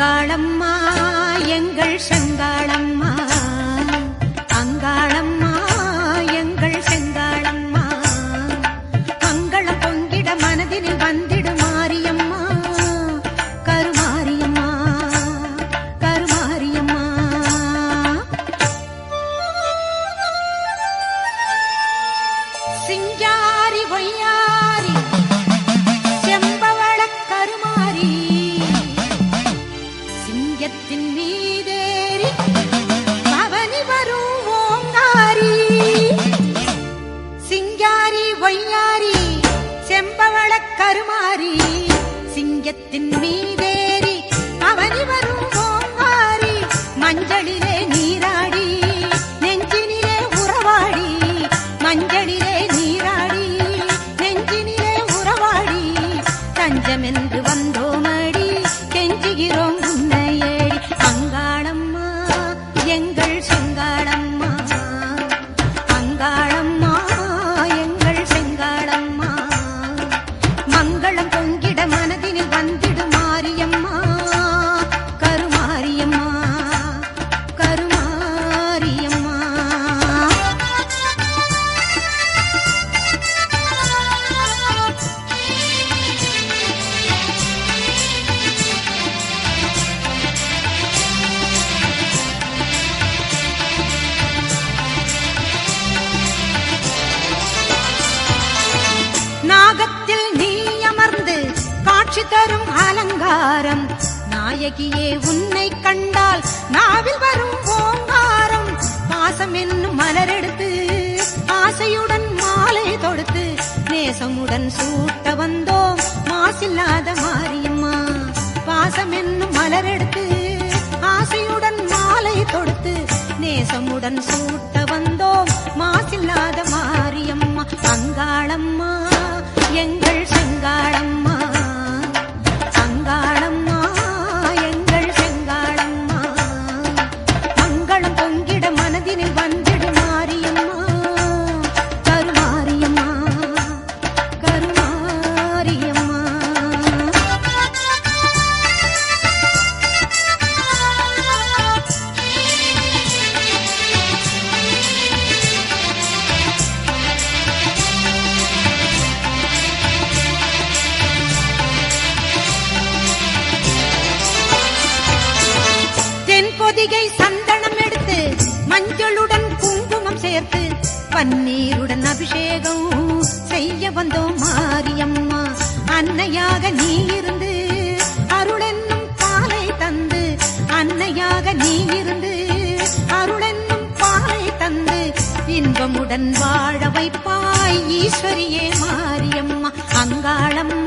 அங்காளம்மா எங்கள் செங்காளம்மா. அங்காளம்மா எங்கள் செங்காளம்மா. மங்களம் பொங்கிட மனதினில் வந்திடு மாரியம்மா. கருமாரியம்மா கருமாரியம்மா. சிங்காரி ஒய்யா ஓங்காரி சிங்காரி ஒய்யாரி செம்பவள கருமாரி சிங்கத்தின் மீதேறி பவனி வரும் ஓங்காரி மஞ்சளிலே நீராடி நெஞ்சினிலே உறவாடி மஞ்சளிலே நீராடி நெஞ்சினிலே உறவாடி தஞ்சமென்று வந்தோமடி. காட்சி தரும் அலங்காரம். நாயகியே உன்னை கண்டால் நாவில் வரும் ஓங்காரம். பாசம் என்னும் மலரெடுத்து ஆசையுடன் மாலை தொடுத்து நேசமுடன் சூட்ட வந்தோம். மாசில்லாத மாரியம்மா பாசம் என்னும் மலரெடுத்து ஆசையுடன் மாலை தொடுத்து நேசமுடன் சூட்ட வந்தோம். மாசில்லாத மாரியம்மா அங்காளம்மா. சந்தனம் எடுத்து மஞ்சளுடன் குங்குமம் சேர்த்து பன்னீருடன் அபிஷேகம் செய்ய வந்தோம் மாரியம்மா. அன்னையாக நீ இருந்து அருளென்னும் பாலை தந்து அன்னையாக நீ இருந்து அருளென்னும் பாலை தந்து இன்பமுடன் வாழ வைப்பாய் ஈஸ்வரியே மாரியம்மா. அங்காளம்